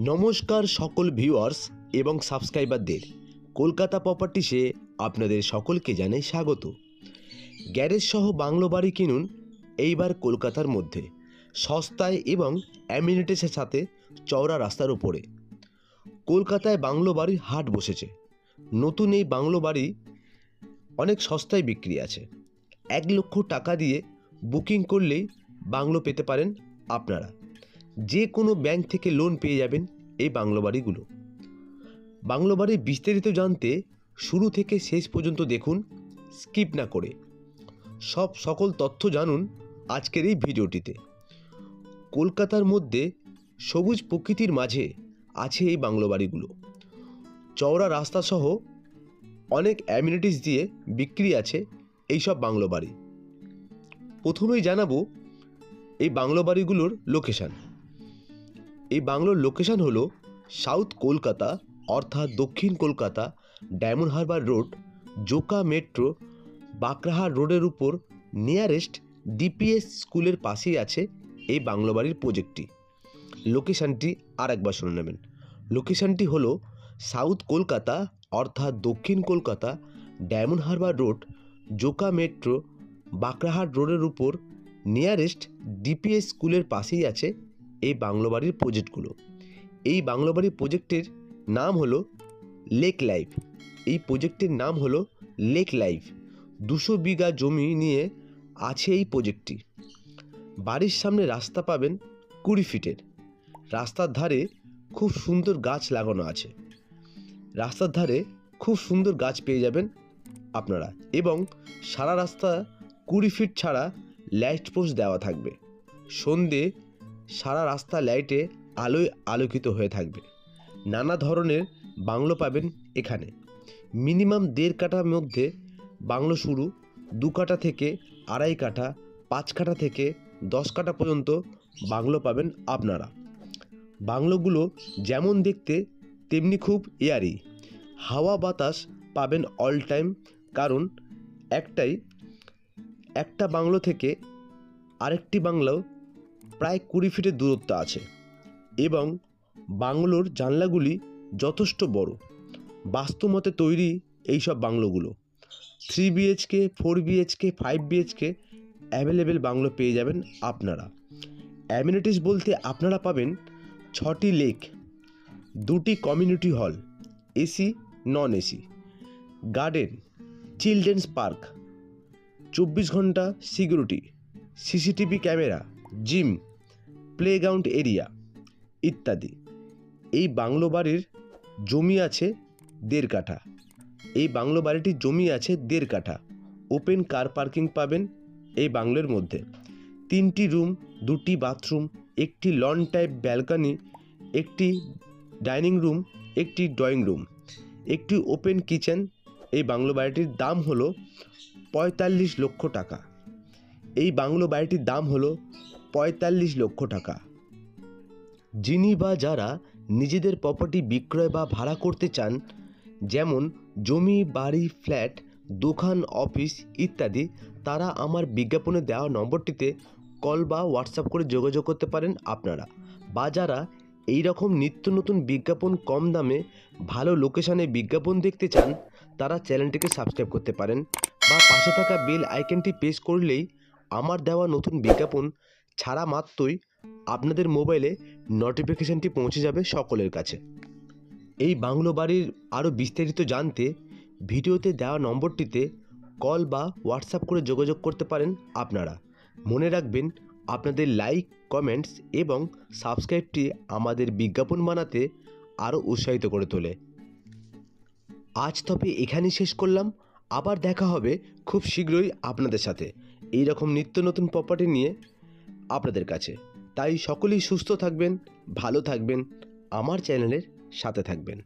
নমস্কার সকল ভিউয়ার্স এবং সাবস্ক্রাইবারদের কলকাতা প্রপার্টিসে আপনাদের সকলকে জানাই স্বাগত। গ্যারেজ সহ বাংলো বাড়ি কিনুন এইবার কলকাতার মধ্যে। সস্তায় এবং অ্যামিনিটিসের সাথে চওড়া রাস্তার উপরে। কলকাতায় বাংলো বাড়ির হাট বসেছে। নতুন এই বাংলো বাড়ি অনেক সস্তায় বিক্রি আছে। এক লক্ষ টাকা দিয়ে বুকিং করলেই বাংলো পেতে পারেন আপনারা। যে কোনো ব্যাংক থেকে লোন পেয়ে যাবেন এই বাংলো বাড়িগুলো। বাংলো বাড়ির বিস্তারিত জানতে শুরু থেকে শেষ পর্যন্ত দেখুন, স্কিপ না করে। সব সকল তথ্য জানুন আজকের এই ভিডিওটিতে। কলকাতার মধ্যে সবুজ প্রকৃতির মাঝে আছে এই বাংলো বাড়িগুলো। চওড়া রাস্তা সহ অনেক অ্যামিনিটিস দিয়ে বিক্রি আছে এই সব বাংলো বাড়ি। প্রথমেই জানাব এই বাংলো বাড়িগুলোর লোকেশান এই বাংলোর লোকেশান হলো সাউথ কলকাতা, অর্থাৎ দক্ষিণ Kolkata Diamond Harbour Road Joka metro Bankrahat রোডের উপর নিয়ারেস্ট ডিপিএস স্কুলের পাশেই আছে এই বাংলো বাড়ির প্রজেক্টটি লোকেশানটি আর একবার শুনে নেবেন। লোকেশানটি হলো সাউথ কলকাতা, অর্থাৎ দক্ষিণ Kolkata Diamond Harbour Road Joka metro Bankrahat রোডের উপর নিয়ারেস্ট ডিপিএস স্কুলের পাশেই আছে এই বাংলো বাড়ির প্রজেক্টগুলো এই বাংলো বাড়ির প্রজেক্টের নাম হলো লেক লাইফ এই প্রজেক্টের নাম হলো লেক লাইফ দুশো বিঘা জমি নিয়ে আছে এই প্রজেক্টটি বাড়ির সামনে রাস্তা পাবেন কুড়ি ফিটের। রাস্তার ধারে খুব সুন্দর গাছ লাগানো আছে। রাস্তার ধারে খুব সুন্দর গাছ পেয়ে যাবেন আপনারা এবং সারা রাস্তা কুড়ি ফিট ছাড়া লাইট পোস্ট দেওয়া থাকবে। সন্ধে সারা রাস্তা লাইটে আলোয় আলোকিত হয়ে থাকবে। নানা ধরনের বাংলো পাবেন এখানে। মিনিমাম দেড় কাঠার মধ্যে বাংলো শুরু, দু কাঠা থেকে আড়াই কাঠা, পাঁচ কাঠা থেকে দশ কাঠা পর্যন্ত বাংলো পাবেন আপনারা। বাংলোগুলো যেমন দেখতে, তেমনি খুব এয়ারি। হাওয়া বাতাস পাবেন অল টাইম, কারণ একটাই, একটা বাংলো থেকে আরেকটি বাংলো প্রায় কুড়ি ফিটের দূরত্ব আছে এবং বাংলোর জানলাগুলি যথেষ্ট বড়। বাস্তুমতে তৈরি এই সব বাংলোগুলো three BHK four BHK five BHK available bungalow পেয়ে যাবেন আপনারা। অ্যামিনিটিস বলতে আপনারা পাবেন ছটি লেক দুটি community hall AC non AC garden children's park চব্বিশ ঘণ্টা security CCTV camera gym, playground area ইত্যাদি। এই বাংলো বাড়ির জমি আছে দেড় কাঠা। এই বাংলো বাড়িটির জমি আছে দেড় কাঠা। ওপেন কার পার্কিং পাবেন এই বাংলোর মধ্যে। তিনটি রুম, দুটি বাথরুম, একটি লন টাইপ ব্যালকনি, একটি ডাইনিং রুম, একটি ড্রয়িং রুম। একটি ওপেন কিচেন, এই বাংলো বাড়িটির দাম হলো পঁয়তাল্লিশ লক্ষ টাকা। এই বাংলো বাড়িটির দাম হলো পঁয়তাল্লিশ লক্ষ টাকা। যিনি বা যারা নিজেদের প্রপার্টি বিক্রয় বা ভাড়া করতে চান, যেমন জমি, বাড়ি ফ্ল্যাট দোকান অফিস ইত্যাদি, তারা আমার বিজ্ঞাপনে দেওয়া নম্বরটিতে কল বা হোয়াটসঅ্যাপ করে যোগাযোগ করতে পারেন আপনারা। বা যারা এই রকম নিত্য নতুন বিজ্ঞাপন কম দামে, ভালো লোকেশানে বিজ্ঞাপন দেখতে চান, তারা চ্যানেলটিকে সাবস্ক্রাইব করতে পারেন। বা পাশে থাকা বেল আইকনটি প্রেস করলেই আমার দেওয়া নতুন বিজ্ঞাপন ছাড়া মাত্রই আপনাদের মোবাইলে নোটিফিকেশানটি পৌঁছে যাবে সকলের কাছে। এই বাংলো বাড়ির আরও বিস্তারিত জানতে ভিডিওতে দেওয়া নম্বরটিতে কল বা হোয়াটসঅ্যাপ করে যোগাযোগ করতে পারেন আপনারা। মনে রাখবেন, আপনাদের লাইক কমেন্টস এবং সাবস্ক্রাইবটি আমাদের বিজ্ঞাপন বানাতে আরও উৎসাহিত করে তোলে। আজ তবে এখানেই শেষ করলাম। আবার দেখা হবে খুব শীঘ্রই আপনাদের সাথে। এই রকম নিত্য নতুন প্রপার্টি নিয়ে আপনাদের কাছে। তাই সকলেই সুস্থ থাকবেন ভালো থাকবেন আমার চ্যানেলের সাথে থাকবেন।